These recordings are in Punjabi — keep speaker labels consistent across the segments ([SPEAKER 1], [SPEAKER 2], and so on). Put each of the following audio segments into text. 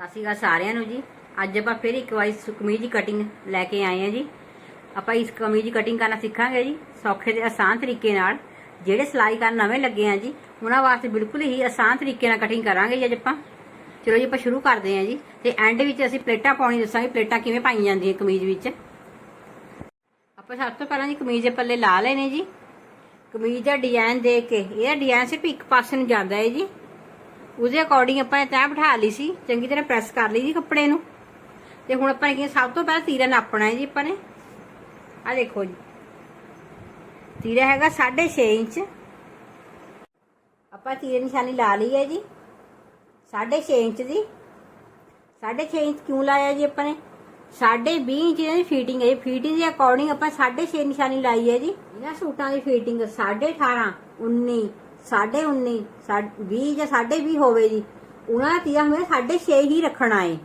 [SPEAKER 1] ਸਤਿ ਸ਼੍ਰੀ ਅਕਾਲ ਸਾਰਿਆਂ ਨੂੰ ਜੀ। ਅੱਜ ਆਪਾਂ ਫਿਰ ਇੱਕ ਵਾਰੀ ਸ- ਕਮੀਜ਼ ਦੀ ਕਟਿੰਗ ਲੈ ਕੇ ਆਏ ਹਾਂ ਜੀ। ਆਪਾਂ ਇਸ ਕਮੀਜ਼ ਦੀ ਕਟਿੰਗ ਕਰਨਾ ਸਿੱਖਾਂਗੇ ਜੀ ਸੌਖੇ ਤੇ ਆਸਾਨ ਤਰੀਕੇ ਨਾਲ। ਜਿਹੜੇ ਸਿਲਾਈ ਕਰਨ ਨਵੇਂ ਲੱਗੇ ਆ ਜੀ, ਉਹਨਾਂ ਵਾਸਤੇ ਬਿਲਕੁਲ ਹੀ ਆਸਾਨ ਤਰੀਕੇ ਨਾਲ ਕਟਿੰਗ ਕਰਾਂਗੇ ਜੀ ਅੱਜ ਆਪਾਂ। ਚਲੋ ਜੀ, ਆਪਾਂ ਸ਼ੁਰੂ ਕਰਦੇ ਹਾਂ ਜੀ ਤੇ ਐਂਡ ਵਿੱਚ ਅਸੀਂ ਪਲੇਟਾਂ ਪਾਉਣੀ ਦੱਸਾਂਗੇ, ਪਲੇਟਾਂ ਕਿਵੇਂ ਪਾਈਆਂ ਜਾਂਦੀਆਂ ਕਮੀਜ਼ ਵਿੱਚ। ਆਪਾਂ ਸਭ ਤੋਂ ਪਹਿਲਾਂ ਜੀ ਕਮੀਜ਼ ਦੇ ਪੱਲੇ ਲਾ ਲੈਣੇ ਜੀ। ਕਮੀਜ਼ ਦਾ ਡਿਜ਼ਾਈਨ ਦੇਖ ਕੇ, ਇਹਦਾ ਡਿਜ਼ਾਈਨ ਸਿਰਫ ਇੱਕ ਪਾਸੇ ਨੂੰ ਜਾਂਦਾ ਹੈ ਜੀ। ਉਹਦੇ ਅਕੋਰਡਿੰਗ ਆਪਾਂ ਤੈਅ ਬਿਠਾ ਲਈ ਸੀ, ਚੰਗੀ ਤਰ੍ਹਾਂ ਪ੍ਰੈਸ ਕਰ ਲਈ ਜੀ ਕੱਪੜੇ ਨੂੰ। ਤੇ ਹੁਣ ਆਪਾਂ ਕੀ ਸਭ ਤੋਂ ਪਹਿਲਾਂ ਤੀਰਾ ਨਾਪਣਾ ਹੈ ਜੀ ਆਪਾਂ ਨੇ। ਆ ਦੇਖੋ ਜੀ। ਤੀਰਾ ਹੈਗਾ 6.5 ਇੰਚ। ਆਪਾਂ ਤੀਰੇ ਨਿਸ਼ਾਨੀ ਲਾ ਲਈ ਹੈ ਜੀ। 6.5 ਇੰਚ ਦੀ 6.5 ਇੰਚ ਕਿਉਂ ਲਾਇਆ ਜੀ ਆਪਾਂ ਨੇ? 20 ਇੰਚ ਦੀ ਫਿਟਿੰਗ ਹੈ ਫਿਟਿੰਗ ਦੇ ਅਕੋਰਡਿੰਗ ਆਪਾਂ 6.5 ਨਿਸ਼ਾਨੀ ਲਾਈ ਹੈ ਜੀ। ਇਹਨਾਂ ਸੂਟਾਂ ਦੀ ਫਿਟਿੰਗ 18.5 19 ਸਾਢੇ 19 20 ਜਾਂ ਸਾਢੇ 20 ਹੋਵੇ ਜੀ, ਉਹਨਾਂ ਦਾ ਤੀਰਾ ਹਮੇ ਸਾਢੇ 6 ਹੀ ਰੱਖਣਾ ਹੈ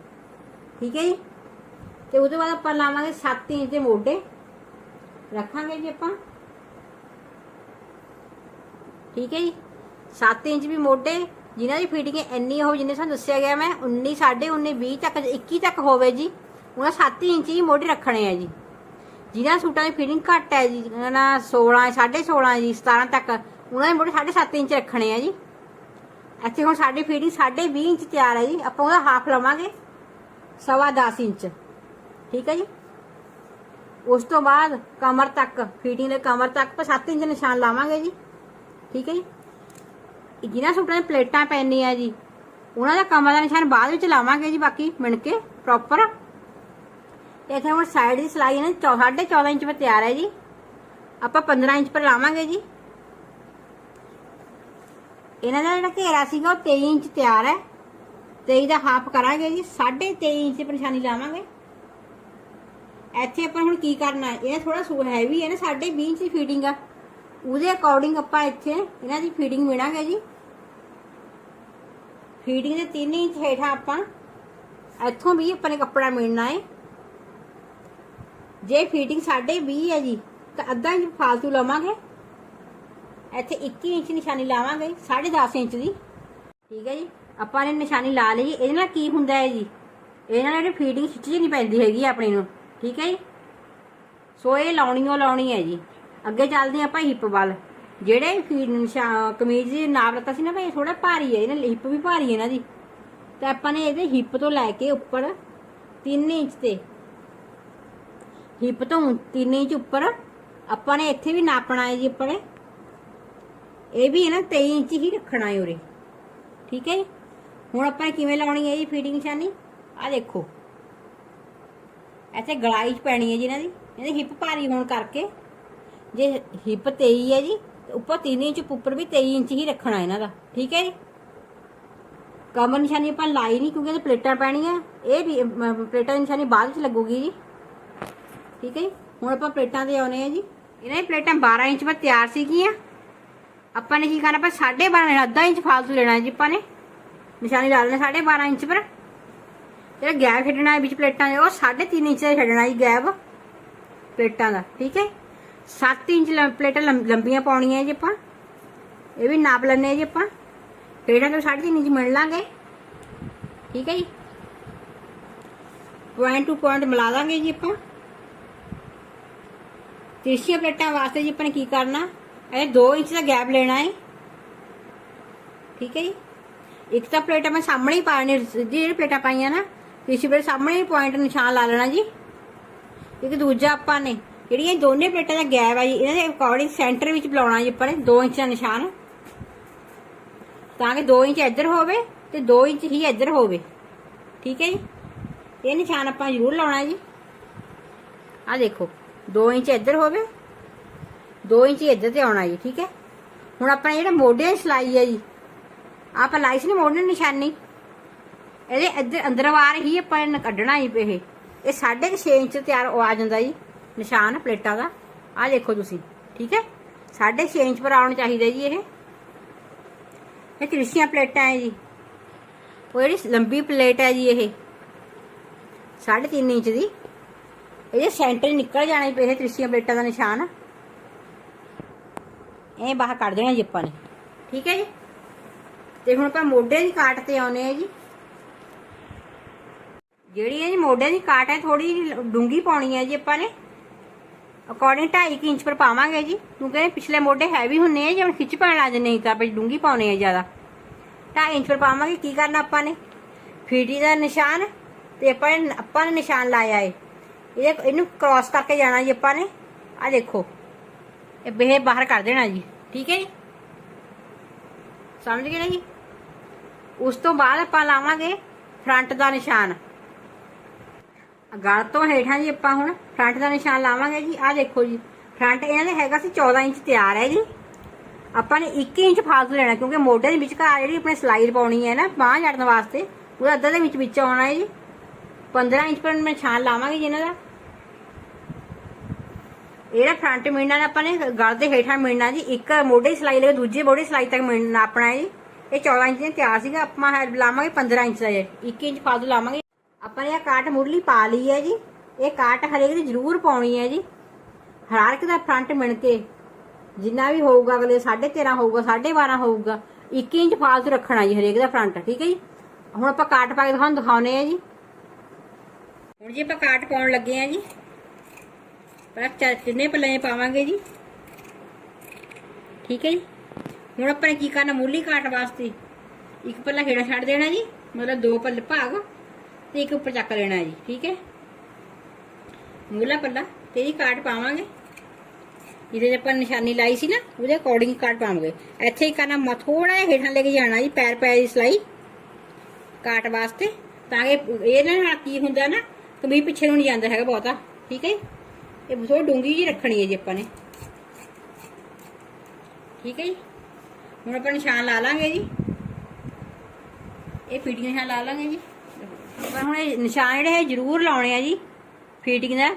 [SPEAKER 1] ਠੀਕ ਹੈ ਜੀ? ਤੇ ਉਹਦੇ ਬਾਅਦ ਆਪਾਂ ਲਾਵਾਂਗੇ 7 ਇੰਚ ਦੇ ਮੋਢੇ। ਰੱਖਾਂਗੇ ਜੀ ਆਪਾਂ। ਠੀਕ ਹੈ ਜੀ? 7 ਇੰਚ ਵੀ ਮੋਢੇ, ਜਿਨ੍ਹਾਂ ਦੀ ਫਿਟਿੰਗ ਇੰਨੀ ਹੋਵੇ, ਜਿੰਨੇ ਸਾਨੂੰ ਦੱਸਿਆ ਗਿਆ ਮੈਂ 19 ਸਾਢੇ 19 20 ਤੱਕ 21 ਤੱਕ ਹੋਵੇ ਜੀ, ਉਹਨਾਂ 7 ਇੰਚ ਹੀ ਮੋਢੇ ਰੱਖਣੇ ਆ ਜੀ। ਜਿਨ੍ਹਾਂ ਸੂਟਾਂ ਦੀ ਫਿਟਿੰਗ ਘੱਟ ਹੈ ਜੀ ਨਾ 16 16.5 ਜੀ 17 ਤੱਕ ਉਹਨਾਂ ਦੇ ਮੋਢੇ 7.5 ਇੰਚ ਰੱਖਣੇ ਆ ਜੀ। ਇੱਥੇ ਹੁਣ ਸਾਡੀ ਫਿਟਿੰਗ 20 ਇੰਚ ਤਿਆਰ ਹੈ ਜੀ। ਆਪਾਂ ਉਹਦਾ ਹਾਫ ਲਵਾਂਗੇ, ਸਵਾ 10 ਇੰਚ। ਠੀਕ ਹੈ ਜੀ? ਉਸ ਤੋਂ ਬਾਅਦ ਕਮਰ ਤੱਕ ਫੀਟਿੰਗ ਦੇ ਕਮਰ ਤੱਕ ਆਪਾਂ 7 ਇੰਚ ਨਿਸ਼ਾਨ ਲਾਵਾਂਗੇ ਜੀ। ਠੀਕ ਹੈ ਜੀ? ਜਿਨ੍ਹਾਂ ਸੂਟਾਂ 'ਤੇ ਪਲੇਟਾਂ ਪੈਣੀਆਂ ਜੀ, ਉਹਨਾਂ ਦਾ ਕਮਰ ਦਾ ਨਿਸ਼ਾਨ ਬਾਅਦ ਵਿੱਚ ਲਾਵਾਂਗੇ ਜੀ ਬਾਕੀ ਮਿਣ ਕੇ ਪ੍ਰੋਪਰ ਤੇ ਇੱਥੇ ਹੁਣ ਸਾਈਡ ਦੀ ਸਿਲਾਈ ਹੈ ਨਾ 14.5 ਇੰਚ ਪਰ ਤਿਆਰ ਹੈ ਜੀ। ਆਪਾਂ 15 ਇੰਚ ਪਰ ਲਾਵਾਂਗੇ ਜੀ। ਇਹਨਾਂ ਦਾ ਜਿਹੜਾ ਘੇਰਾ ਸੀਗਾ ਉਹ 23 ਇੰਚ ਤਿਆਰ ਹੈ। 23 ਦਾ ਹਾਫ ਕਰਾਂਗੇ ਜੀ 23.5 ਇੰਚ ਦੀ ਪਰੇਸ਼ਾਨੀ ਲਾਵਾਂਗੇ। ਇੱਥੇ ਆਪਾਂ ਹੁਣ ਕੀ ਕਰਨਾ ਹੈ? ਇਹ ਥੋੜਾ ਸੂ ਹੈਵੀ ਹੈ ਨਾ 20 ਇੰਚ ਦੀ ਫੀਟਿੰਗ ਆ। ਉਹਦੇ ਅਕੋਰਡਿੰਗ ਆਪਾਂ ਇੱਥੇ ਇਹਨਾਂ ਦੀ ਫੀਟਿੰਗ ਮਿਣਾਂਗੇ ਜੀ। ਫੀਟਿੰਗ ਦੇ 3 ਇੰਚ ਹੇਠਾਂ ਆਪਾਂ ਇੱਥੋਂ ਵੀ ਆਪਾਂ ਨੇ ਕੱਪੜਾ ਮਿਲਣਾ ਹੈ। ਜੇ ਫੀਟਿੰਗ 20 ਹੈ ਜੀ, ਤਾਂ ਅੱਧਾ ਇੰਚ ਫਾਲਤੂ ਲਵਾਂਗੇ। ਇੱਥੇ 21 ਇੰਚ ਨਿਸ਼ਾਨੀ ਲਾਵਾਂਗੇ 10.5 ਇੰਚ ਦੀ। ਠੀਕ ਹੈ ਜੀ? ਆਪਾਂ ਨੇ ਨਿਸ਼ਾਨੀ ਲਾ ਲਈ ਇਹਦੇ ਨਾਲ ਕੀ ਹੁੰਦਾ ਹੈ ਜੀ? ਇਹਨਾਂ ਨਾਲ ਜਿਹੜੀ ਫੀਡਿੰਗ ਖਿੱਚ ਨਹੀਂ ਪੈਂਦੀ ਹੈਗੀ ਆਪਣੇ ਨੂੰ। ਠੀਕ ਹੈ ਜੀ? ਸੋ ਇਹ ਲਾਉਣੀ ਓ ਲਾਉਣੀ ਹੈ ਜੀ। ਅੱਗੇ ਚੱਲਦੇ ਆਪਾਂ ਹਿੱਪ ਵੱਲ। ਜਿਹੜੇ ਫੀਡ ਕਮੀਜ਼ ਦੀ ਨਾਪ ਲੱਤਾ ਸੀ ਨਾ ਭਾਈ ਥੋੜਾ ਭਾਰੀ ਹੈ। ਇਹਨਾਂ ਹਿੱਪ ਵੀ ਭਾਰੀ ਹੈ ਇਹਨਾਂ ਦੀ ਤੇ ਆਪਾਂ ਨੇ ਇਹਦੇ ਹਿੱਪ ਤੋਂ ਲੈ ਕੇ ਉੱਪਰ 3 ਇੰਚ ਤੇ ਹਿੱਪ ਤੋਂ 3 ਇੰਚ ਉੱਪਰ ਆਪਾਂ ਨੇ ਇੱਥੇ ਵੀ ਨਾਪਣਾ ਹੈ ਜੀ ਆਪਾਂ ਇਹ ਵੀ ਹੈ ਨਾ 23 ਇੰਚ ਹੀ ਰੱਖਣਾ ਹੈ ਉਰੇ। ਠੀਕ ਹੈ ਜੀ? ਹੁਣ ਆਪਾਂ ਕਿਵੇਂ ਲਾਉਣੀ ਹੈ ਜੀ ਫਿਟਿੰਗ ਨਿਸ਼ਾਨੀ ਆ ਦੇਖੋ। ਇੱਥੇ ਗਲਾਈ ਚ ਪੈਣੀ ਹੈ ਜੀ ਇਹਨਾਂ ਦੀ। ਇਹਦੀ ਹਿੱਪ ਭਾਰੀ ਹੋਣ ਕਰਕੇ। ਜੇ ਹਿੱਪ 23 ਹੈ ਜੀ, ਤੇ ਉੱਪਰ 3 ਇੰਚ ਉੱਪਰ ਵੀ 23 ਇੰਚ ਹੀ ਰੱਖਣਾ ਇਹਨਾਂ ਦਾ। ਠੀਕ ਹੈ ਜੀ? ਕਮਰ ਨਿਸ਼ਾਨੀ ਆਪਾਂ ਲਾਈ ਨਹੀਂ ਕਿਉਂਕਿ ਇਹ ਪਲੇਟਾਂ ਪੈਣੀਆਂ। ਇਹ ਵੀ ਪਲੇਟਾਂ ਦੀ ਨਿਸ਼ਾਨੀ ਬਾਅਦ ਵਿੱਚ ਲੱਗੂਗੀ ਜੀ। ਠੀਕ ਹੈ ਜੀ? ਹੁਣ ਆਪਾਂ ਪਲੇਟਾਂ ਤੇ ਆਉਨੇ ਆ ਜੀ। ਇਹਨਾਂ ਦੀ ਪਲੇਟਾਂ 12 ਇੰਚ ਪਰ ਤਿਆਰ ਸੀਗੀਆਂ। ਆਪਾਂ ਨੇ ਕੀ ਕਰਨਾ ਆਪਾਂ 12.5 ਲੈਣਾ, ਅੱਧਾ ਇੰਚ ਫਾਲਤੂ ਲੈਣਾ ਜੀ ਆਪਾਂ ਨੇ। ਨਿਸ਼ਾਨੀ ਲਾ ਲੈਣਾ 12.5 ਇੰਚ ਪਰ। ਜਿਹੜਾ ਗੈਪ ਛੱਡਣਾ ਹੈ, ਵਿੱਚ ਪਲੇਟਾਂ ਦੇ, ਉਹ 3.5 ਇੰਚ ਦਾ ਛੱਡਣਾ ਜੀ ਗੈਪ। ਪਲੇਟਾਂ ਦਾ, ਠੀਕ ਹੈ? 7 ਇੰਚ ਪਲੇਟਾਂ ਲੰਬੀਆਂ ਪਾਉਣੀਆਂ ਜੀ ਆਪਾਂ। ਇਹ ਵੀ ਨਾਪ ਲੈਣੇ ਆ ਜੀ ਆਪਾਂ। ਪਲੇਟਾਂ ਤੋਂ 3.5 ਇੰਚ ਮਿਲ ਲਾਂਗੇ। ਠੀਕ ਹੈ ਜੀ? ਪੁਆਇੰਟ ਟੂ ਪੁਆਇੰਟ ਮਿਲਾ ਦਾਂਗੇ ਜੀ ਆਪਾਂ। ਤਿਰਛੀਆਂ ਪਲੇਟਾਂ ਵਾਸਤੇ ਜੀ ਆਪਾਂ ਨੇ ਕੀ ਕਰਨਾ? ਇਹ 2 ਇੰਚ ਦਾ ਗੈਪ ਲੈਣਾ ਹੈ ਠੀਕ ਹੈ ਜੀ ਇੱਕ ਤਾਂ ਪਲੇਟਾਂ ਮੈਂ ਸਾਹਮਣੇ ਹੀ ਪਾਣੀ ਜਿਹੜੀ ਪਲੇਟਾਂ ਪਾਈਆਂ ਨਾ ਤਿਰਛੀ ਪਲੇਟ ਸਾਹਮਣੇ ਹੀ ਪੁਆਇੰਟ ਨਿਸ਼ਾਨ ਲਾ ਲੈਣਾ ਜੀ ਇੱਕ ਦੂਜਾ ਆਪਾਂ ਨੇ ਜਿਹੜੀਆਂ ਇਹ ਦੋਨੇ ਪਲੇਟਾਂ ਦਾ ਗੈਪ ਹੈ ਜੀ ਇਹਨਾਂ ਦੇ ਅਕੋਰਡਿੰਗ ਸੈਂਟਰ ਵਿੱਚ ਬੁਲਾਉਣਾ ਜੀ ਆਪਾਂ ਨੇ 2 ਇੰਚ ਦਾ ਨਿਸ਼ਾਨ ਤਾਂ ਕਿ 2 ਇੰਚ ਇੱਧਰ ਹੋਵੇ ਤੇ 2 ਇੰਚ ਹੀ ਇੱਧਰ ਹੋਵੇ ਠੀਕ ਹੈ ਜੀ ਇਹ ਨਿਸ਼ਾਨ ਆਪਾਂ ਜ਼ਰੂਰ ਲਾਉਣਾ ਜੀ ਆ ਦੇਖੋ 2 ਇੰਚ ਇੱਧਰ ਹੋਵੇ 2 ਇੰਚ ਇੱਧਰ ਤੇ ਆਉਣਾ ਜੀ, ਠੀਕ ਹੈ? ਹੁਣ ਆਪਣਾ ਜਿਹੜਾ ਮੋਢੇ ਦੀ ਸਿਲਾਈ ਹੈ ਜੀ, ਆਪਾਂ ਲਾਈ ਸੀ ਨਾ ਮੋਢੇ ਦੀ ਨਿਸ਼ਾਨੀ, ਇਹਦੇ ਇੱਧਰ ਅੰਦਰ ਵਾਰ ਹੀ ਆਪਾਂ ਨੇ ਕੱਢਣਾ ਹੀ ਇਹ। ਇਹ 6.5 ਇੰਚ ਤਿਆਰ ਆ ਜਾਂਦਾ ਜੀ, ਨਿਸ਼ਾਨ ਪਲੇਟਾਂ ਦਾ। ਆਹ ਦੇਖੋ ਤੁਸੀਂ, ਠੀਕ ਹੈ? 6.5 ਇੰਚ ਪਰ ਆਉਣਾ ਚਾਹੀਦਾ ਜੀ ਇਹ। ਇਹ ਤਿਰਛੀਆਂ ਪਲੇਟਾਂ ਹੈ ਜੀ। ਉਹ ਜਿਹੜੀ ਲੰਬੀ ਪਲੇਟ ਹੈ ਜੀ ਇਹ। 3.5 ਇੰਚ ਦੀ। ਇਹਦੇ ਸੈਂਟਰ ਨਿਕਲ ਜਾਣਾ ਪਏ ਇਹ ਪਲੇਟਾਂ ਦਾ ਨਿਸ਼ਾਨ। ਇਹ ਬਾਹਰ ਕੱਢ ਦੇਣਾ ਜੀ ਆਪਾਂ ਨੇ। ਠੀਕ ਹੈ ਜੀ? ਤੇ ਹੁਣ ਆਪਾਂ ਮੋਢੇ ਦੀ ਕਾਟ ਤੇ ਆਉਨੇ ਆ ਜੀ। ਜਿਹੜੀ ਇਹ ਜੀ ਮੋਢੇ ਦੀ ਕਾਟ ਹੈ ਥੋੜੀ ਡੂੰਗੀ ਪਾਉਣੀ ਹੈ ਜੀ ਆਪਾਂ ਨੇ। ਅਕੋਰਡਿੰਗ 2.5 ਇੰਚ ਪਰ ਪਾਵਾਂਗੇ ਜੀ। ਕਿਉਂਕਿ ਪਿਛਲੇ ਮੋਢੇ ਹੈਵੀ ਹੁੰਨੇ ਆ ਜੇ, ਹੁਣ ਖਿੱਚ ਪੈਣ ਲੱਗ ਨਹੀਂ ਤਾਂ ਆਪਾਂ ਡੂੰਗੀ ਪਾਉਣੇ ਆ ਜ਼ਿਆਦਾ। 2.5 ਇੰਚ ਪਰ ਪਾਵਾਂਗੇ, ਕੀ ਕਰਨਾ ਆਪਾਂ ਨੇ? ਫੀਟੀ ਦਾ ਨਿਸ਼ਾਨ ਤੇ ਆਪਾਂ ਨੇ ਆਪਾਂ ਨੇ ਨਿਸ਼ਾਨ ਲਾਇਆ ਏ। ਇਹਨੂੰ ਕ੍ਰਾਸ ਕਰਕੇ ਜਾਣਾ ਜੀ ਆਪਾਂ ਨੇ। ਆ ਦੇਖੋ। ਇਹ ਬੇ ਬਾਹਰ ਕਰ ਦੇਣਾ ਜੀ, ਠੀਕ ਹੈ ਜੀ? ਸਮਝ ਗਏ ਨਾ ਜੀ? ਉਸ ਤੋਂ ਬਾਅਦ ਆਪਾਂ ਲਾਵਾਂਗੇ ਫਰੰਟ ਦਾ ਨਿਸ਼ਾਨ। ਗਲ ਤੋਂ ਹੇਠਾਂ ਜੀ ਆਪਾਂ ਹੁਣ ਫਰੰਟ ਦਾ ਨਿਸ਼ਾਨ ਲਾਵਾਂਗੇ ਜੀ, ਆਹ ਦੇਖੋ ਜੀ ਫਰੰਟ ਇਹਨਾਂ ਦੇ ਹੈਗਾ ਸੀ 14 ਇੰਚ ਤਿਆਰ ਹੈ ਜੀ। ਆਪਾਂ ਨੇ 1 ਇੰਚ ਫਾਲਤੂ ਲੈਣਾ, ਕਿਉਂਕਿ ਮੋਢੇ ਦੇ ਵਿਚਕਾਰ ਜਿਹੜੀ ਆਪਣੇ ਸਲਾਈਡ ਪਾਉਣੀ ਹੈ ਨਾ, ਬਾਂਹ ਜੜਨ ਵਾਸਤੇ ਉਹਦਾ ਅੱਧਾ ਦੇ ਵਿੱਚ ਵਿੱਚ ਆਉਣਾ ਹੈ ਜੀ। 15 ਇੰਚ ਪਰ ਨਿਸ਼ਾਨ ਲਾਵਾਂਗੇ ਜੀ ਇਹਨਾਂ ਦਾ। ਇਹਦਾ ਫਰੰਟ ਮਿਣਨਾ ਆਪਾਂ ਨੇ ਗਲ ਦੇ ਹੇਠਾਂ ਮਿਣਨਾ ਜੀ, ਇੱਕ ਮੋਢੇ ਸਲਾਈ ਲੈ ਕੇ ਦੂਜੇ ਮੋਢੇ ਸਲਾਈ ਤੱਕ ਮਿਣਨਾ ਆਪਣਾ ਜੀ। ਇਹ 14 ਇੰਚ ਦੇ ਤਿਆਰ ਸੀਗਾ, ਆਪਾਂ ਲਾਵਾਂਗੇ 15 ਇੰਚ ਦਾ ਜੀ 1 ਇੰਚ ਫਾਲਤੂ ਲਾਵਾਂਗੇ। ਆਪਾਂ ਨੇ ਇਹ ਕਾਟ ਮੁਰਲੀ ਪਾ ਲਈ ਹੈ ਜੀ। ਇਹ ਕਾਟ ਹਰੇਕ ਦੀ ਜ਼ਰੂਰ ਪਾਉਣੀ ਹੈ ਜੀ। ਹਰ ਇੱਕ ਦਾ ਫਰੰਟ ਮਿਣ ਕੇ ਜਿੰਨਾ ਵੀ ਹੋਊਗਾ, ਅਗਲੇ 13.5 ਹੋਊਗਾ 12.5 ਹੋਊਗਾ 1 ਇੰਚ ਫਾਲਤੂ ਰੱਖਣਾ ਜੀ ਹਰੇਕ ਦਾ ਫਰੰਟ ਠੀਕ ਹੈ ਜੀ? ਹੁਣ ਆਪਾਂ ਕਾਟ ਪਾ ਕੇ ਤੁਹਾਨੂੰ ਦਿਖਾਉਨੇ ਆ ਜੀ। ਹੁਣ ਜੀ ਆਪਾਂ ਕਾਟ ਪਾਉਣ ਲੱਗੇ ਆ ਜੀ। ਪਰ ਚਾ- ਤਿੰਨੇ ਪੱਲੇ ਪਾਵਾਂਗੇ ਜੀ। ਠੀਕ ਹੈ ਜੀ। ਹੁਣ ਆਪਾਂ ਨੇ ਕੀ ਕਰਨਾ? ਮੂਲੀ ਕਾਟ ਵਾਸਤੇ ਇੱਕ ਪੱਲਾ ਹੇਠਾਂ ਛੱਡ ਦੇਣਾ ਜੀ, ਮਤਲਬ ਦੋ ਪੱਲੇ ਭਾਗ ਤੇ ਇੱਕ ਉੱਪਰ ਚੱਕ ਲੈਣਾ ਜੀ, ਠੀਕ ਹੈ। ਮੂਲਾ ਪੱਲਾ ਤੇ ਇਹ ਕਾਟ ਪਾਵਾਂਗੇ। ਜਿਹਦੇ 'ਚ ਆਪਾਂ ਨਿਸ਼ਾਨੀ ਲਾਈ ਸੀ ਨਾ, ਉਹਦੇ ਅਕੋਰਡਿੰਗ ਕਾਟ ਪਾਵਾਂਗੇ। ਇੱਥੇ ਹੀ ਕਰਨਾ, ਮ ਥੋੜਾ ਜਿਹਾ ਹੇਠਾਂ ਲੈ ਕੇ ਜਾਣਾ ਜੀ, ਪੈਰ ਪੈਰ ਦੀ ਸਲਾਈ ਕਾਟ ਵਾਸਤੇ, ਤਾਂ ਕਿ ਇਹ ਨਾਲ ਕੀ ਹੁੰਦਾ ਨਾ, ਕਮੀਜ਼ ਪਿੱਛੇ ਨੂੰ ਨਹੀਂ ਜਾਂਦਾ ਹੈਗਾ ਬਹੁਤਾ, ਠੀਕ ਹੈ। ਜੀ? ਇਹ ਥੋੜੀ ਡੂੰਗੀ ਜੀ ਰੱਖਣੀ ਹੈ ਜੀ ਆਪਾਂ ਨੇ। ਠੀਕ ਹੈ ਜੀ? ਹੁਣ ਆਪਾਂ ਨਿਸ਼ਾਨ ਲਾ ਲਾਂਗੇ ਜੀ। ਇਹ ਫੀਟਿੰਗ ਨਿਸ਼ਾਨ ਲਾ ਲਾਂਗੇ ਜੀ। ਪਰ ਹੁਣ ਇਹ ਨਿਸ਼ਾਨ ਜਿਹੜੇ ਹੈ ਜ਼ਰੂਰ ਲਾਉਣੇ ਆ ਜੀ ਫੀਟਿੰਗ ਦਾ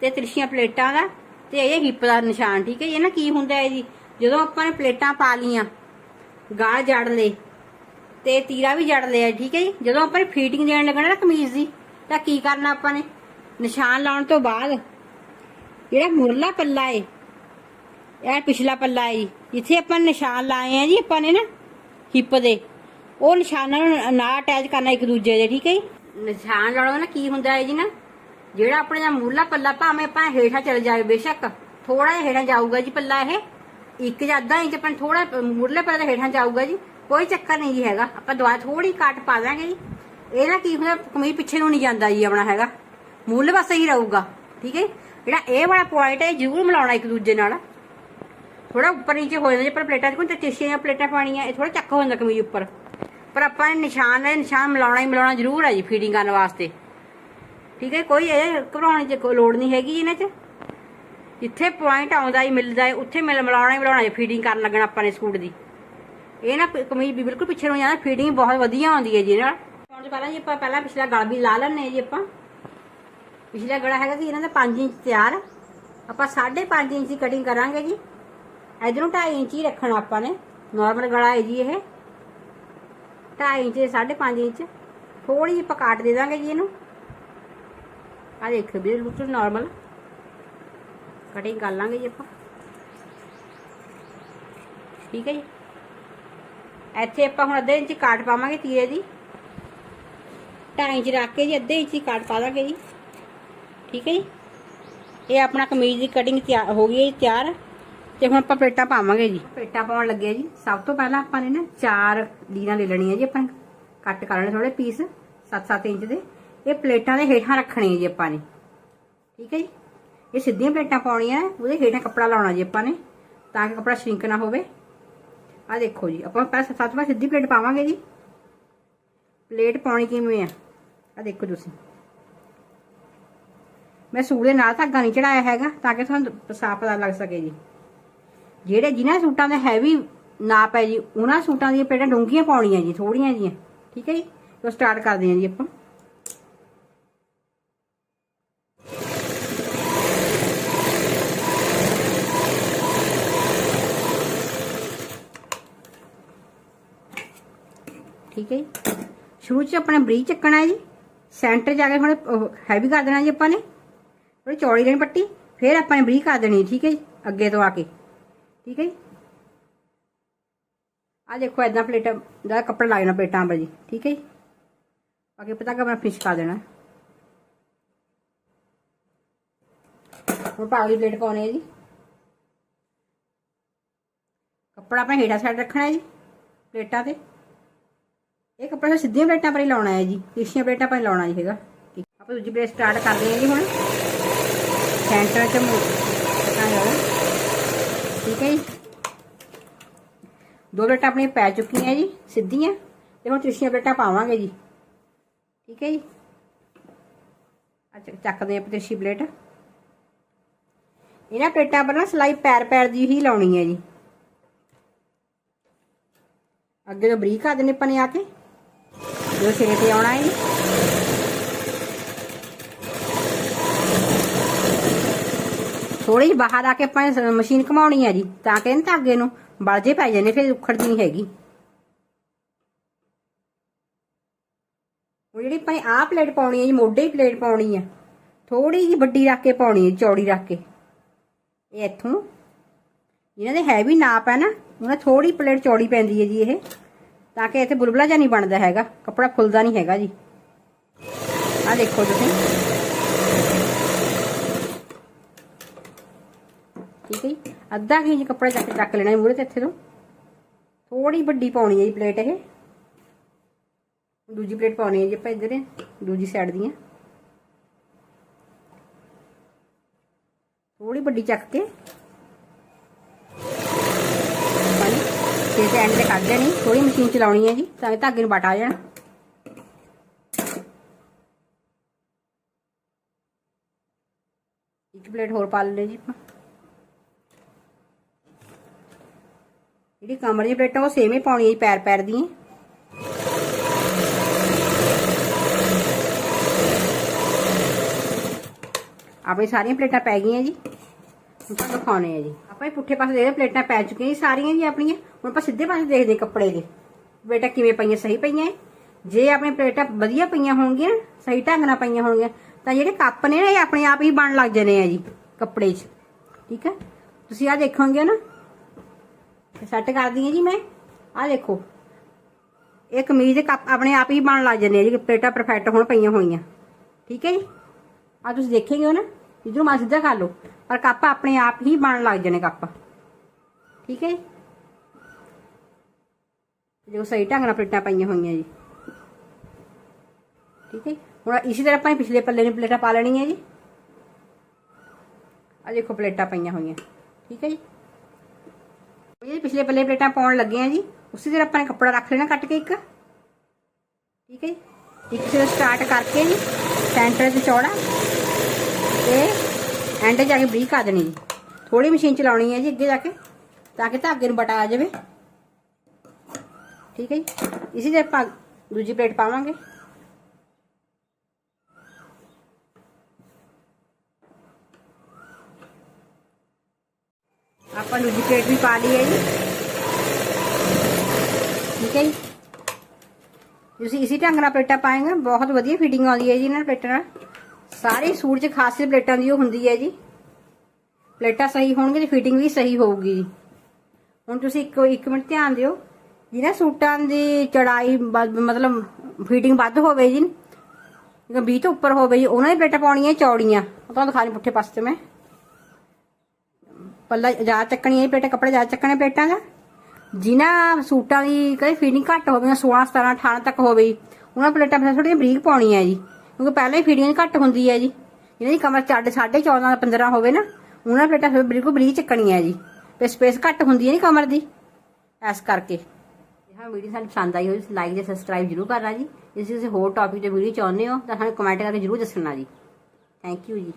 [SPEAKER 1] ਤੇ ਤਿਰਛੀਆਂ ਪਲੇਟਾਂ ਦਾ ਤੇ ਇਹ ਹਿੱਪ ਦਾ ਨਿਸ਼ਾਨ, ਠੀਕ ਹੈ ਜੀ? ਇਹ ਨਾ ਕੀ ਹੁੰਦਾ ਹੈ ਜੀ? ਜਦੋਂ ਆਪਾਂ ਨੇ ਪਲੇਟਾਂ ਪਾ ਲੀਆਂ ਗਾਲ ਜੜ ਲਏ ਤੇ ਤੀਰਾ ਵੀ ਜੜ ਲਿਆ, ਠੀਕ ਹੈ ਜੀ? ਜਦੋਂ ਆਪਾਂ ਨੇ ਫੀਟਿੰਗ ਦੇਣ ਲੱਗਣਾ ਨਾ ਕਮੀਜ਼ ਦੀ, ਤਾਂ ਕੀ ਕਰਨਾ ਆਪਾਂ ਨੇ? ਨਿਸ਼ਾਨ ਲਾਉਣ ਤੋਂ ਬਾਅਦ ਜਿਹੜਾ ਮੁਰਲਾ ਪੱਲਾ ਏ, ਇਹ ਪਿਛਲਾ ਪੱਲਾ ਏ ਜੀ ਜਿੱਥੇ ਆਪਾਂ ਨਿਸ਼ਾਨ ਲਾਏ ਆ ਜੀ, ਆਪਾਂ ਨੇ ਨਾ ਹਿੱਪ ਦੇ, ਉਹ ਨਿਸ਼ਾਨਾਂ ਨੂੰ ਨਾ ਅਟੈਚ ਕਰਨਾ ਇੱਕ ਦੂਜੇ ਦੇ, ਠੀਕ ਹੈ ਜੀ? ਨਿਸ਼ਾਨ ਲਾਉਣਾ ਨਾ, ਕੀ ਹੁੰਦਾ ਹੈ ਜੀ ਨਾ? ਜਿਹੜਾ ਆਪਣੇ ਦਾ ਮੁਰਲਾ ਪੱਲਾ, ਭਾਵੇਂ ਆਪਾਂ ਹੇਠਾਂ ਚਲ ਜਾਵੇ ਬੇਸ਼ੱਕ ਥੋੜਾ ਜਿਹਾ ਹੇਠਾਂ ਜਾਊਗਾ ਜੀ ਪੱਲਾ ਇਹ। ਇੱਕ ਜਾਂ ਅੱਧਾ ਇੰਚ ਆਪਾਂ ਥੋੜਾ ਮੁਰਲੇ ਪੱਲੇ ਦੇ ਹੇਠਾਂ ਜਾਊਗਾ ਜੀ, ਕੋਈ ਚੱਕਰ ਨਹੀਂ ਜੀ ਹੈਗਾ। ਆਪਾਂ ਦੁਆ ਥੋੜੀ ਕੱਟ ਪਾ ਦਾਂਗੇ ਜੀ। ਇਹ ਨਾ ਕੀ ਹੁੰਦਾ, ਕਮੀਜ਼ ਪਿੱਛੇ ਨੂੰ ਨਹੀਂ ਜਾਂਦਾ ਜੀ ਆਪਣਾ ਹੈਗਾ। ਮੁੱਲ ਪਾਸੇ ਹੀ ਰਹੂਗਾ, ਠੀਕ ਹੈ ਜਿਹੜਾ ਇਹ ਵਾਲਾ ਪੁਆਇੰਟ ਹੈ, ਇਹ ਜ਼ਰੂਰ ਮਿਲਾਉਣਾ ਇੱਕ ਦੂਜੇ ਨਾਲ। ਥੋੜਾ ਉੱਪਰ ਨੀਚੇ ਹੋ ਜਾਂਦਾ ਜੇ ਪਰ ਪਲੇਟਾਂ 'ਚ ਕੋਈ ਤੇ ਪਲੇਟਾਂ ਪਾਣੀਆਂ ਇਹ ਥੋੜਾ ਚੱਕ ਹੋ ਜਾਂਦਾ ਕਮੀਜ਼ ਉੱਪਰ। ਪਰ ਆਪਾਂ ਨੇ ਨਿਸ਼ਾਨ ਹੈ, ਨਿਸ਼ਾਨ ਮਿਲਾਉਣਾ ਹੀ ਮਿਲਾਉਣਾ ਜ਼ਰੂਰ ਹੈ ਜੀ ਫੀਡਿੰਗ ਕਰਨ ਵਾਸਤੇ। ਠੀਕ ਹੈ, ਕੋਈ ਇਹ ਘਬਰਾਉਣ ਦੀ ਲੋੜ ਨਹੀਂ ਹੈਗੀ ਇਹਨਾਂ 'ਚ। ਜਿੱਥੇ ਪੁਆਇੰਟ ਆਉਂਦਾ ਹੀ ਮਿਲਦਾ ਹੈ, ਉੱਥੇ ਮਿਲ, ਮਿਲਾਉਣਾ ਹੀ ਮਿਲਾਉਣਾ ਫੀਡਿੰਗ ਕਰਨ ਲੱਗਣਾ ਆਪਾਂ ਨੇ ਸੂਟ ਦੀ। ਇਹ ਨਾ ਕਮੀਜ਼ ਵੀ ਬਿਲਕੁਲ ਪਿੱਛੇ ਨੂੰ ਜਾਂਦਾ ਫੀਡਿੰਗ ਬਹੁਤ ਵਧੀਆ ਆਉਂਦੀ ਹੈ ਜੀ ਇਹਦੇ ਨਾਲ। ਹੁਣ ਪਹਿਲਾਂ ਜੀ ਆਪਾਂ ਪਹਿਲਾਂ ਪਿਛਲਾ ਗਲ ਵੀ ਲਾ ਲੈਣੇ ਜੀ ਆਪਾਂ। ਪਿਛਲਾ ਗਲਾ ਹੈਗਾ ਸੀ, ਇਹਨਾਂ ਦਾ 5 ਇੰਚ ਤਿਆਰ। ਆਪਾਂ 5.5 ਇੰਚ ਦੀ ਕਟਿੰਗ ਕਰਾਂਗੇ ਜੀ। ਇਧਰੋਂ 2.5 ਇੰਚ ਹੀ ਰੱਖਣਾ ਆਪਾਂ ਨੇ। ਨਾਰਮਲ ਗਲਾ ਹੈ ਜੀ ਇਹ। 2.5 ਇੰਚ ਦੇ 5.5 ਇੰਚ। ਥੋੜੀ ਜਿਹੀ ਆਪਾਂ ਕਾਟ ਦੇ ਦਾਂਗੇ ਜੀ ਇਹਨੂੰ। ਆ ਦੇਖੋ ਬਿਲਕੁਲ ਨਾਰਮਲ ਕਟਿੰਗ ਕਰ ਲਾਂਗੇ ਜੀ ਆਪਾਂ। ਠੀਕ ਹੈ ਜੀ। ਇੱਥੇ ਆਪਾਂ ਹੁਣ ਅੱਧੇ ਇੰਚ ਕਾਟ ਪਾਵਾਂਗੇ ਤੀਰੇ ਦੀ। 2.5 ਇੰਚ ਰੱਖ ਕੇ ਜੀ, ਅੱਧੇ ਇੰਚ ਦੀ ਕਾਟ ਪਾ ਦਾਂਗੇ ਜੀ। ਠੀਕ ਹੈ ਜੀ? ਇਹ ਆਪਣਾ ਕਮੀਜ਼ ਦੀ ਕਟਿੰਗ ਤਿਆਰ ਹੋ ਗਈ ਹੈ ਜੀ ਤਿਆਰ। ਤੇ ਹੁਣ ਆਪਾਂ ਪਲੇਟਾਂ ਪਾਵਾਂਗੇ ਜੀ। ਪਲੇਟਾਂ ਪਾਉਣ ਲੱਗੇ ਜੀ। ਸਭ ਤੋਂ ਪਹਿਲਾਂ ਆਪਾਂ ਨੇ ਨਾ ਚਾਰ ਲੀਰਾਂ ਲੈ ਲੈਣੀਆਂ ਜੀ ਆਪਾਂ। ਕੱਟ ਕਰ ਲੈਣੇ ਥੋੜੇ ਪੀਸ 7-7 ਇੰਚ ਦੇ। ਇਹ ਪਲੇਟਾਂ ਦੇ ਹੇਠਾਂ ਰੱਖਣੇ ਜੀ ਆਪਾਂ ਨੇ। ਠੀਕ ਹੈ ਜੀ? ਇਹ ਸਿੱਧੀਆਂ ਪਲੇਟਾਂ ਪਾਉਣੀਆਂ, ਉਹਦੇ ਹੇਠਾਂ ਕੱਪੜਾ ਲਾਉਣਾ ਜੀ ਆਪਾਂ ਨੇ, ਤਾਂ ਕਿ ਕੱਪੜਾ ਸ਼ਿੰਕ ਨਾ ਹੋਵੇ। ਆ ਦੇਖੋ ਜੀ, ਆਪਾਂ ਪਹਿਲਾਂ ਸੱਤ ਵਾਰ ਸਿੱਧੀ ਪਲੇਟ ਪਾਵਾਂਗੇ ਜੀ। ਪਲੇਟ ਪਾਉਣੀ ਕਿਵੇਂ ਆ? ਆ ਦੇਖੋ ਤੁਸੀਂ। ਮੈਂ ਸੂਟ ਦੇ ਨਾਲ ਧਾਗਾ ਨਹੀਂ ਚੜਾਇਆ ਹੈਗਾ, ਤਾਂ ਕਿ ਤੁਹਾਨੂੰ ਸਾਫ਼ ਪਤਾ ਲੱਗ ਸਕੇ ਜੀ। ਜਿਹੜੇ ਜਿਨ੍ਹਾਂ ਸੂਟਾਂ ਦਾ ਹੈਵੀ ਨਾਪ ਹੈ ਜੀ, ਉਹਨਾਂ ਸੂਟਾਂ ਦੀਆਂ ਪਲੇਟਾਂ ਡੂੰਘੀਆਂ ਪਾਉਣੀਆਂ ਜੀ ਥੋੜੀਆਂ ਜੀਆਂ। ਠੀਕ ਹੈ ਜੀ? ਤੋਂ ਸਟਾਰਟ ਕਰਦੇ ਹਾਂ ਜੀ ਆਪਾਂ। ਠੀਕ ਹੈ ਜੀ? ਸ਼ੁਰੂ ਚ ਆਪਣਾ ਬਰੀਕ ਚੱਕਣਾ ਹੈ ਜੀ। ਸੈਂਟਰ ਜਾ ਕੇ ਹੁਣ ਹੈਵੀ ਕਰ ਦੇਣਾ ਜੀ ਆਪਾਂ ਨੇ। ਥੋੜੀ ਚੌੜੀ ਰਹਿਣੀ ਪੱਟੀ, ਫਿਰ ਆਪਾਂ ਨੇ ਬਰੀਕ ਕਰ ਦੇਣੀ, ਠੀਕ ਹੈ ਜੀ? ਅੱਗੇ ਤੋਂ ਆ ਕੇ, ਠੀਕ ਹੈ ਜੀ? ਆ ਦੇਖੋ ਇਦਾਂ ਪਲੇਟਾਂ ਦਾ ਕੱਪੜਾ ਲਾ ਦੇਣਾ ਪਲੇਟਾਂ ਪਰ ਜੀ, ਠੀਕ ਹੈ ਜੀ? ਅੱਗੇ ਪਤਾ ਕਿ ਮੈਂ ਫਿਸ਼ ਕਰ ਦੇਣਾ। ਹੁਣ ਪਾਗਲੀ ਪਲੇਟ ਪਾਉਣੀ ਹੈ ਜੀ। ਕੱਪੜਾ ਆਪਾਂ ਹੀੜਾ ਸਾਈਡ ਰੱਖਣਾ ਹੈ ਜੀ, ਪਲੇਟਾਂ ਤੇ। ਇਹ ਕੱਪੜਾ ਸਿੱਧੀਆਂ ਪਲੇਟਾਂ ਪਰ ਹੀ ਲਾਉਣਾ ਹੈ ਜੀ ਤਿਰਛੀਆਂ ਪਲੇਟਾਂ ਪਰ ਲਾਉਣਾ ਜੀ ਹੈਗਾ। ਠੀਕ, ਆਪਾਂ ਦੂਜੀ ਪਲੇਟ ਸਟਾਰਟ ਕਰਦੇ ਹਾਂ ਜੀ ਹੁਣ। ਸੈਂਟਰ 'ਚ ਮੂ ਰੱਖਣਾ ਠੀਕ ਹੈ ਜੀ ਦੋ ਪਲੇਟਾਂ ਆਪਣੀਆਂ ਪੈ ਚੁੱਕੀਆਂ ਜੀ ਸਿੱਧੀਆਂ ਤੇ ਹੁਣ ਤਿਰਛੀਆਂ ਪਲੇਟਾਂ ਪਾਵਾਂਗੇ ਜੀ ਠੀਕ ਹੈ ਜੀ ਅੱਛਾ ਚੱਕਦੇ ਆਪਾਂ ਤਿਰਛੀ ਪਲੇਟ ਇਹਨਾਂ ਪਲੇਟਾਂ ਪਰ ਨਾ ਸਲਾਈ ਪੈਰ ਪੈਰ ਦੀ ਹੀ ਲਾਉਣੀ ਹੈ ਜੀ ਅੱਗੇ ਤੋਂ ਬਰੀਕ ਆ ਦੇਣੇ ਪਨੇ ਆ ਕੇ ਜੋ ਸਿਰੇ ਤੇ ਆਉਣਾ ਹੈ ਥੋੜੀ ਜਿਹੀ ਬਾਹਰ ਆ ਕੇ ਆਪਾਂ ਮਸ਼ੀਨ ਘਮਾਉਣੀ ਹੈ ਜੀ, ਤਾਂ ਕਿ ਇਹਨਾਂ ਧਾਗੇ ਨੂੰ ਬਲਜੇ ਪੈ ਜਾਂਦੇ, ਫਿਰ ਉਖੜਦੀ ਨਹੀਂ ਹੈਗੀ। ਹੁਣ ਜਿਹੜੀ ਆਪਾਂ ਆਹ ਪਲੇਟ ਪਾਉਣੀ ਹੈ ਜੀ, ਮੋਢੇ ਹੀ ਪਲੇਟ ਪਾਉਣੀ ਆ ਥੋੜੀ ਜਿਹੀ ਵੱਡੀ ਰੱਖ ਕੇ ਪਾਉਣੀ ਹੈ ਚੌੜੀ ਰੱਖ ਕੇ। ਇਹ ਇੱਥੋਂ, ਇਹਨਾਂ ਦੇ ਹੈਵੀ ਨਾਪ ਹੈ ਨਾ, ਉਹਨਾਂ ਥੋੜੀ ਪਲੇਟ ਚੌੜੀ ਪੈਂਦੀ ਹੈ ਜੀ ਇਹ। ਤਾਂ ਕਿ ਇੱਥੇ ਬੁਲਬੁਲਾ ਜਿਹਾ ਨਹੀਂ ਬਣਦਾ ਹੈਗਾ, ਕੱਪੜਾ ਫੁੱਲਦਾ ਨਹੀਂ ਹੈਗਾ ਜੀ। ਆਹ ਦੇਖੋ ਤੁਸੀਂ। ਠੀਕ ਹੈ ਜੀ? ਅੱਧਾ ਇੰਚ ਕੱਪੜਾ ਚੱਕ ਚੱਕ ਲੈਣਾ ਹੈ ਮੂਰੇ ਤੇ ਇੱਥੇ ਤੋਂ। ਥੋੜੀ ਵੱਡੀ ਪਾਉਣੀ ਹੈ ਜੀ ਪਲੇਟ ਇਹ। ਦੂਜੀ ਪਲੇਟ ਪਾਉਣੀ ਹੈ ਜੀ ਆਪਾਂ ਇੱਧਰ। ਦੂਜੀ ਸਾਈਡ ਦੀਆਂ। ਥੋੜੀ ਵੱਡੀ ਚੱਕ ਕੇ। ਪਾਣੀ ਤੇ ਤੇ ਐਂਡ ਤੇ ਕੱਢ ਦੇਣੀ। ਥੋੜੀ ਮਸ਼ੀਨ ਚਲਾਉਣੀ ਹੈ ਜੀ, ਤਾਂ ਕਿ ਧਾਗੇ ਨੂੰ ਬਟ ਆ ਜਾਣਾ। ਇੱਕ ਪਲੇਟ ਹੋਰ ਪਾ ਲੈਣੇ ਜੀ ਆਪਾਂ। ਜਿਹੜੀ ਕਮਰ ਦੀ ਪਲੇਟਾਂ, ਉਹ ਸੇਮ ਹੀ ਪਾਉਣੀ ਹੈ ਜੀ, ਪੈਰ ਪੈਰ ਦੀਆਂ। ਆਪਣੀ ਸਾਰੀਆਂ ਪਲੇਟਾਂ ਪੈ ਗਈਆਂ ਜੀ। ਹੁਣ ਤਾਂ ਦਿਖਾਉਣੇ ਆ ਜੀ। ਆਪਾਂ ਇਹ ਪੁੱਠੇ ਪਾਸੇ ਦੇ ਪਲੇਟਾਂ ਪੈ ਚੁੱਕੀਆਂ ਜੀ, ਸਾਰੀਆਂ ਜੀ ਆਪਣੀਆਂ। ਹੁਣ ਆਪਾਂ ਸਿੱਧੇ ਪਾਸੇ ਦੇਖਦੇ ਕੱਪੜੇ ਦੇ। ਬੇਟਾ ਕਿਵੇਂ ਪਈਆਂ, ਸਹੀ ਪਈਆਂ? ਹੈ? ਜੇ ਆਪਣੀ ਪਲੇਟਾਂ ਵਧੀਆ ਪਈਆਂ ਹੋਣਗੀਆਂ, ਸਹੀ ਢੰਗ ਨਾਲ ਪਈਆਂ ਹੋਣਗੀਆਂ, ਤਾਂ ਜਿਹੜੇ ਕੱਪ ਨੇ ਨਾ, ਇਹ ਆਪਣੇ ਆਪ ਹੀ ਬਣ ਲੱਗ ਜਾਣੇ ਆ ਜੀ, ਕੱਪੜੇ 'ਚ। ਠੀਕ ਹੈ? ਤੁਸੀਂ ਆ ਦੇਖੋਗੇ ਨਾ ਸੈੱਟ ਕਰਦੀ ਹਾਂ ਜੀ ਮੈਂ। ਆ ਦੇਖੋ। ਇਹ ਕਮੀਜ਼ ਕੱਪ ਆਪਣੇ ਆਪ ਹੀ ਬਣ ਲੱਗ ਜਾਂਦੇ ਆ ਜੀ ਪਲੇਟਾਂ ਪਰਫੈਕਟ ਹੁਣ ਪਈਆਂ ਹੋਈਆਂ। ਠੀਕ ਹੈ ਜੀ? ਆ ਤੁਸੀਂ ਦੇਖੇਗੇ ਹੋ ਨਾ, ਇਧਰੋਂ ਮਾ ਸਿੱਧਾ ਕਰ ਲਓ। ਪਰ ਕੱਪ ਆਪਣੇ ਆਪ ਹੀ ਬਣ ਲੱਗ ਜਾਣੇ ਕੱਪ। ਠੀਕ ਹੈ ਜੀ? ਜੋ ਸਹੀ ਢੰਗ ਨਾਲ ਪਲੇਟਾਂ ਪਾਈਆਂ ਹੋਈਆਂ ਜੀ। ਠੀਕ ਹੈ ਜੀ। ਹੁਣ ਇਸੇ ਤਰ੍ਹਾਂ ਆਪਾਂ ਪਿਛਲੇ ਪੱਲੇ ਨੂੰ ਪਲੇਟਾਂ ਪਾ ਲੈਣੀਆਂ ਜੀ। ਆ ਦੇਖੋ ਪਲੇਟਾਂ ਪਈਆਂ ਹੋਈਆਂ। ਠੀਕ ਹੈ ਜੀ? ਇਹ ਪਿਛਲੇ ਪੱਲੇ ਪਲੇਟਾਂ ਪਾਉਣ ਲੱਗੇ ਆ ਜੀ। ਉਸੇ ਤਰ੍ਹਾਂ ਆਪਾਂ ਨੇ ਕੱਪੜਾ ਰੱਖ ਲੈਣਾ ਕੱਟ ਕੇ ਇੱਕ। ਠੀਕ ਹੈ ਜੀ। ਇੱਕ ਸਿਰ ਸਟਾਰਟ ਕਰਕੇ ਜੀ ਸੈਂਟਰ 'ਚ ਚੌੜਾ। ਤੇ ਐਂਡ ਜਾ ਕੇ ਬਰੀਕ ਆ ਦੇਣੀ ਜੀ। ਥੋੜੀ ਮਸ਼ੀਨ ਚਲਾਉਣੀ ਹੈ ਜੀ ਅੱਗੇ ਜਾ ਕੇ, ਤਾਂ ਕਿ ਧਾਗੇ ਨੂੰ ਬਟਾ ਆ ਜਾਵੇ। ਠੀਕ ਹੈ ਜੀ। ਇਸੇ ਤਰ੍ਹਾਂ ਆਪਾਂ ਦੂਜੀ ਪਲੇਟ ਪਾਵਾਂਗੇ। ਆਪਾਂ ਦੂਜੀ ਪਲੇਟ ਵੀ ਪਾ ਲਈ ਹੈ ਜੀ। ਠੀਕ ਹੈ ਜੀ। ਤੁਸੀਂ ਇਸੇ ਢੰਗ ਨਾਲ ਪਲੇਟਾਂ ਪਾਏਗਾ। ਬਹੁਤ ਵਧੀਆ ਫਿਟਿੰਗ ਆਉਂਦੀ ਹੈ ਜੀ ਇਹਨਾਂ ਪਲੇਟਾਂ ਨਾਲ। ਸਾਰੇ ਸੂਟ 'ਚ ਖਾਸੀਅਤ ਪਲੇਟਾਂ ਦੀ ਉਹ ਹੁੰਦੀ ਹੈ ਜੀ। ਪਲੇਟਾਂ ਸਹੀ ਹੋਣਗੇ ਤੇ ਫਿਟਿੰਗ ਵੀ ਸਹੀ ਹੋਊਗੀ। ਜੀ ਹੁਣ ਤੁਸੀਂ ਇੱਕ ਇੱਕ ਮਿੰਟ ਧਿਆਨ ਦਿਓ। ਜਿਹਨਾਂ ਸੂਟਾਂ ਦੀ ਚੜਾਈ ਮਤਲਬ ਫਿਟਿੰਗ ਵੱਧ ਹੋਵੇ ਜੀ। ਜਿਵੇਂ 20 ਤੋਂ ਉੱਪਰ ਹੋਵੇ ਜੀ, ਉਹਨਾਂ ਦੀ ਪਲੇਟਾਂ ਪਾਉਣੀਆਂ ਚੌੜੀਆਂ। ਉਹ ਤੁਹਾਨੂੰ ਦਿਖਾ ਦਿਖਾਣੀ ਪੁੱਠੇ ਪਾਸੇ ਮੈਂ। ਪੱਲਾ ਜਾ ਚੱਕਣੀ ਹੈ ਪਲੇਟਾਂ, ਕੱਪੜੇ ਜਾ ਚੱਕਣੇ ਪਲੇਟਾਂ ਦਾ। ਜਿਨ੍ਹਾਂ ਸੂਟਾਂ ਦੀ ਕਦੇ ਫੀਡਿੰਗ ਘੱਟ ਹੋਵੇ 16 17 18 ਤੱਕ ਹੋਵੇ ਉਹਨਾਂ ਪਲੇਟਾਂ ਫਿਰ ਥੋੜੀਆਂ ਬਰੀਕ ਪਾਉਣੀ ਹੈ ਜੀ। ਕਿਉਂਕਿ ਪਹਿਲਾਂ ਹੀ ਫੀਡਿੰਗ ਘੱਟ ਹੁੰਦੀ ਹੈ ਜੀ। ਜਿਹਨਾਂ ਦੀ ਕਮਰ ਚੱਡ 14.5 15 ਹੋਵੇ ਨਾ, ਉਹਨਾਂ ਪਲੇਟਾਂ ਫਿਰ ਬਿਲਕੁਲ ਬਰੀਕ ਚੱਕਣੀ ਹੈ ਜੀ। ਤੇ ਸਪੇਸ ਘੱਟ ਹੁੰਦੀ ਹੈ ਨਹੀਂ ਕਮਰ ਦੀ ਐਸ ਕਰਕੇ। ਹਾਂ ਵੀਡੀਓ ਸਾਨੂੰ ਪਸੰਦ ਆਈ ਹੋਈ ਲਾਈਕ ਤੇ ਸਬਸਕ੍ਰਾਈਬ ਜਰੂਰ ਕਰਨਾ ਜੀ। ਜੇ ਤੁਸੀਂ ਹੋਰ ਟੌਪਿਕ ਤੇ ਵੀਡੀਓ ਚਾਹੁੰਦੇ ਹੋ, ਤਾਂ ਸਾਨੂੰ ਕਮੈਂਟ ਕਰਕੇ ਜਰੂਰ ਦੱਸਣਾ ਜੀ। ਥੈਂਕ ਯੂ ਜੀ।